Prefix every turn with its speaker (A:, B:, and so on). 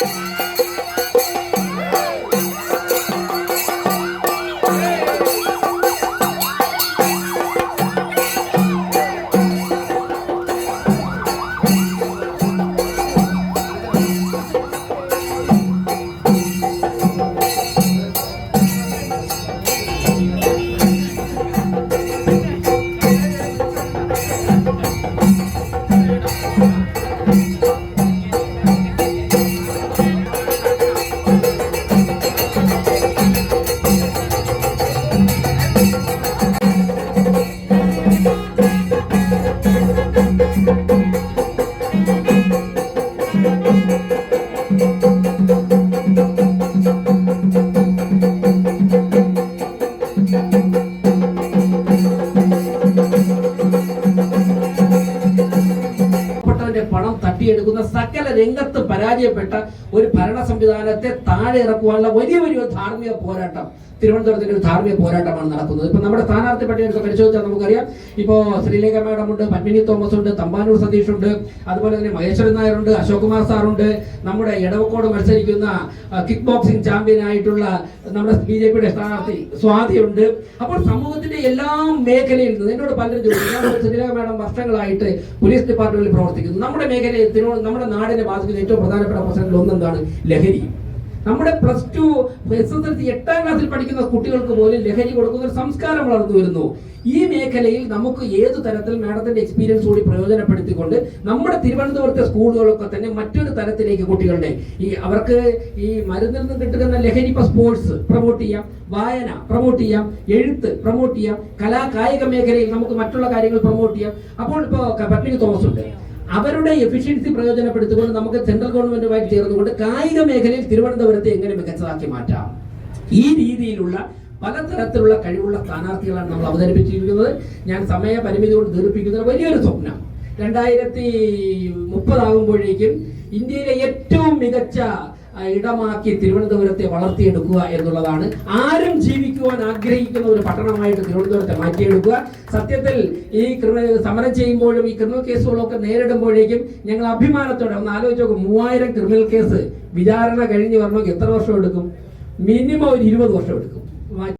A: Thank you. thank you. രംഗത്ത് പരാജയപ്പെട്ട ഒരു ഭരണ സംവിധാനത്തെ താഴെ ഇറക്കുവാനുള്ള വലിയ വലിയ ധാർമ്മിക പോരാട്ടം. തിരുവനന്തപുരത്തിന്റെ ഒരു ധാർമ്മിക പോരാട്ടമാണ് നടക്കുന്നത്. ഇപ്പൊ നമ്മുടെ സ്ഥാനാർത്ഥി പട്ടികയൊക്കെ പരിശോധിച്ചാൽ നമുക്കറിയാം. ഇപ്പോ ശ്രീലേഖ മാഡം ഉണ്ട് പത്മിനി തോമസ് ഉണ്ട് തമ്പാനൂർ സതീഷ് ഉണ്ട് അതുപോലെ തന്നെ മഹേശ്വരൻ നായർ ഉണ്ട് അശോക് കുമാർ സാറുണ്ട് നമ്മുടെ ഇടവക്കോട് മത്സരിക്കുന്ന കിക്ക് ബോക്സിംഗ് ചാമ്പ്യൻ ആയിട്ടുള്ള നമ്മുടെ ബി ജെ പിയുടെ സ്ഥാനാർത്ഥി സ്വാതിയുണ്ട് അപ്പോൾ സമൂഹത്തിന്റെ എല്ലാ മേഖലയിൽ നിന്ന് എന്നോട് പലരും ചോദിച്ചു ശ്രീലേഖ മാഡം വർഷങ്ങളായിട്ട് പോലീസ് ഡിപ്പാർട്ട്മെന്റിൽ പ്രവർത്തിക്കുന്നു. നമ്മുടെ മേഖലയിൽ തിരുവനന്തപുരം നമ്മുടെ നാടിനെ ബാധിക്കുന്ന ഏറ്റവും പ്രധാനപ്പെട്ട പ്രശ്നങ്ങളിൽ ഒന്നെന്താണ്? ലഹരി. നമ്മുടെ plus two S S L C എട്ടാം ക്ലാസ്സിൽ പഠിക്കുന്ന കുട്ടികൾക്ക് പോലും ലഹരി കൊടുക്കുന്ന ഒരു സംസ്കാരം വളർന്നു വരുന്നു. ഈ മേഖലയിൽ നമുക്ക് ഏത് തരത്തിൽ മാഡത്തിന്റെ എക്സ്പീരിയൻസ് കൂടി പ്രയോജനപ്പെടുത്തിക്കൊണ്ട് നമ്മുടെ തിരുവനന്തപുരത്തെ സ്കൂളുകളൊക്കെ തന്നെ മറ്റൊരു തരത്തിലേക്ക് കുട്ടികളുടെ ഈ അവർക്ക് ഈ മരുന്നിൽ നിന്ന് കിട്ടുന്ന ലഹരി ഇപ്പൊ സ്പോർട്സ് പ്രൊമോട്ട് ചെയ്യാം വായന പ്രൊമോട്ട് ചെയ്യാം എഴുത്ത് പ്രൊമോട്ട് ചെയ്യാം കലാ കായിക മേഖലയിൽ നമുക്ക് മറ്റുള്ള കാര്യങ്ങൾ പ്രൊമോട്ട് ചെയ്യാം. അപ്പോൾ ഇപ്പോൾ പത്മിനി തോമസ് ഉണ്ട് അവരുടെ എഫിഷ്യൻസി പ്രയോജനപ്പെടുത്തിക്കൊണ്ട് നമുക്ക് സെൻട്രൽ ഗവൺമെന്റുമായി ചേർന്നുകൊണ്ട് കായിക മേഖലയിൽ തിരുവനന്തപുരത്തെ എങ്ങനെ മികച്ചതാക്കി മാറ്റാം? ഈ രീതിയിലുള്ള പലതരത്തിലുള്ള കഴിവുള്ള സ്ഥാനാർത്ഥികളാണ് നമ്മൾ അവതരിപ്പിച്ചിരിക്കുന്നത്. ഞാൻ സമയ പരിമിതി കൊണ്ട് ദീർഘിപ്പിക്കുന്ന വലിയൊരു സ്വപ്നം. രണ്ടായിരത്തി മുപ്പതാകുമ്പോഴേക്കും ഇന്ത്യയിലെ ഏറ്റവും മികച്ച ഇടമാക്കി തിരുവനന്തപുരത്തെ വളർത്തിയെടുക്കുക എന്നുള്ളതാണ്. ആരും ജീവിക്കുവാൻ ആഗ്രഹിക്കുന്ന ഒരു പട്ടണമായിട്ട് തിരുവനന്തപുരത്തെ മാറ്റിയെടുക്കുക. സത്യത്തിൽ ഈ സമരം ചെയ്യുമ്പോഴും ഈ ക്രിമിനൽ കേസുകളൊക്കെ നേരിടുമ്പോഴേക്കും ഞങ്ങൾ അഭിമാനത്തോടെ ഒന്ന് ആലോചിച്ച് നോക്കും. മൂവായിരം ക്രിമിനൽ കേസ് വിചാരണ കഴിഞ്ഞ് വരണമെങ്കിൽ എത്ര വർഷം എടുക്കും? മിനിമം ഒരു ഇരുപത് വർഷം എടുക്കും.